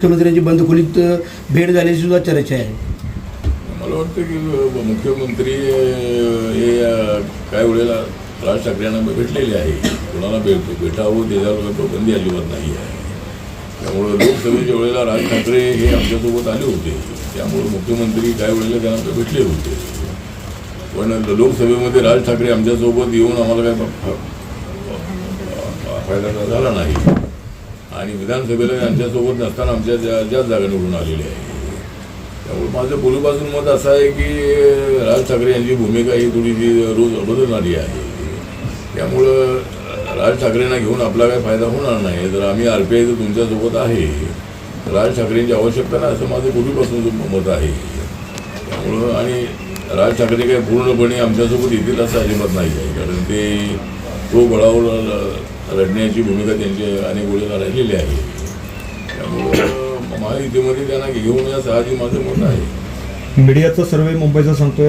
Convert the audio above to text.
मुख्यमंत्र्यांची बंद खोलीत भेट झाल्याची सुद्धा चर्चा आहे. मला वाटतं की मुख्यमंत्री हे काय वेळेला राज ठाकरे यांना भेटलेले आहे. कोणाला भेट भेटावं त्याच्यावर काही बंदी अजिबात नाही आहे. त्यामुळं लोकसभेच्या वेळेला राज ठाकरे हे आमच्यासोबत आले होते. त्यामुळे मुख्यमंत्री काय वेळेला त्यांना भेटले होते. पण लोकसभेमध्ये राज ठाकरे आमच्यासोबत येऊन आम्हाला काय फायदा झाला नाही. आणि विधानसभेला यांच्यासोबत नसताना आमच्या ज्या ज्या जागा निवडून आलेली आहे त्यामुळे माझं पूर्वीपासून मत असं आहे की राज ठाकरे यांची भूमिका ही थोडीशी रोज बदलणारी आहे. त्यामुळं राज ठाकरेंना घेऊन आपला काही फायदा होणार नाही. तर आम्ही आर पी आय तुमच्यासोबत आहे. राज ठाकरेंची आवश्यकता नाही असं माझं पूर्वीपासून मत आहे. त्यामुळं आणि राज ठाकरे काही पूर्णपणे आमच्यासोबत येतील असं अजिबात नाही आहे. कारण ते तो बळावर ल- लढण्याची भूमिका त्यांची अनेक वेळेला राहिलेली आहे. त्यामुळं महायुतीमध्ये त्यांना घेऊन या साहजिक माझं मत आहे. मीडियाचा सर्वे मुंबईचा सांगतोय.